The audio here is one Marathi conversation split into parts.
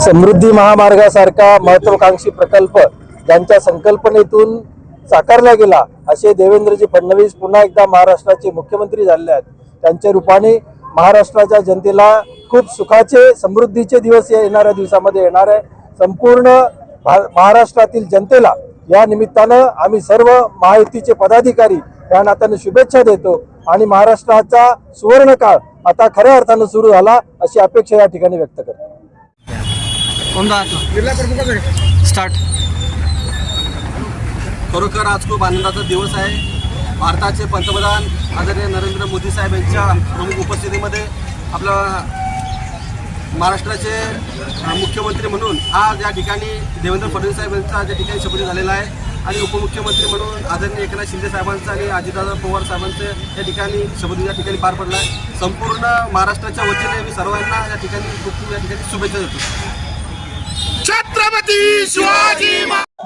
समृद्धी महामार्गासारखा महत्वाकांक्षी प्रकल्प ज्यांच्या संकल्पनेतून साकारला गेला असे देवेंद्रजी फडणवीस पुन्हा एकदा महाराष्ट्राचे मुख्यमंत्री झाले आहेत. त्यांच्या रूपाने महाराष्ट्राच्या जनतेला खूप सुखाचे समृद्धीचे दिवस या येणाऱ्या दिवसामध्ये येणार आहे. संपूर्ण भा- महाराष्ट्रातील जनतेला या निमित्तानं आम्ही सर्व महायुतीचे पदाधिकारी या नात्याने शुभेच्छा देतो आणि महाराष्ट्राचा सुवर्ण काळ आता खऱ्या अर्थानं सुरू झाला अशी अपेक्षा या ठिकाणी व्यक्त करतो. कोणता? स्टार्ट खरोखर आज खूप आनंदाचा दिवस आहे. भारताचे पंतप्रधान आदरणीय नरेंद्र मोदी साहेब यांच्या प्रमुख उपस्थितीमध्ये आपल्या महाराष्ट्राचे मुख्यमंत्री म्हणून आज या ठिकाणी देवेंद्र फडणवीस साहेब यांचा या ठिकाणी शपथ झालेला आहे आणि उपमुख्यमंत्री म्हणून आदरणीय एकनाथ शिंदे साहेबांचा आणि अजितदादा पवार साहेबांचं या ठिकाणी शपथ या ठिकाणी पार पडला आहे. संपूर्ण महाराष्ट्राच्या वतीने मी सर्वांना या ठिकाणी खूप खूप या ठिकाणी शुभेच्छा देतो.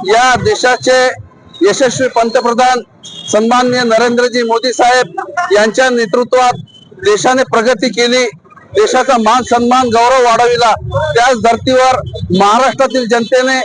या देशाचे यशस्वी पंतप्रधान सन्माननीय नरेंद्रजी मोदी साहेब यांच्या नेतृत्वात देशाने प्रगती केली. देशाचा मान सन्मान गौरव वाढविला. त्याच धर्तीवर महाराष्ट्रातील जनतेने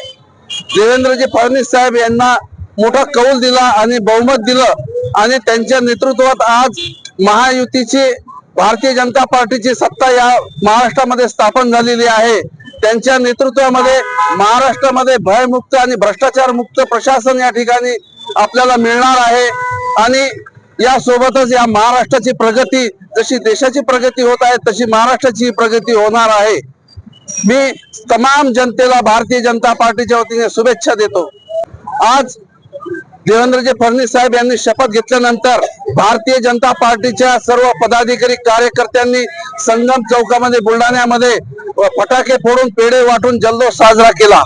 देवेंद्रजी फडणवीस साहेब यांना मोठा कौल दिला आणि बहुमत दिलं आणि त्यांच्या नेतृत्वात आज महायुतीची भारतीय जनता पार्टीची सत्ता या महाराष्ट्रामध्ये स्थापन झालेली आहे. त्यांच्या नेतृत्वामध्ये महाराष्ट्रामध्ये भयमुक्त आणि भ्रष्टाचार मुक्त प्रशासन या ठिकाणी आपल्याला मिळणार आहे. आणि या सोबतच या महाराष्ट्राची प्रगती जशी देशाची प्रगती होत आहे तशी महाराष्ट्राची प्रगती होणार आहे. मी तमाम जनतेला भारतीय जनता पार्टीच्या वतीने शुभेच्छा देतो. आज देवेंद्रजी फडणवीस साहेब यांनी शपथ घेतल्यानंतर भारतीय जनता पार्टीच्या सर्व पदाधिकारी कार्यकर्त्यांनी संगम चौकामध्ये बुलढाण्यामध्ये फटाके फोडून पेढे वाटून जल्लोष साजरा केला.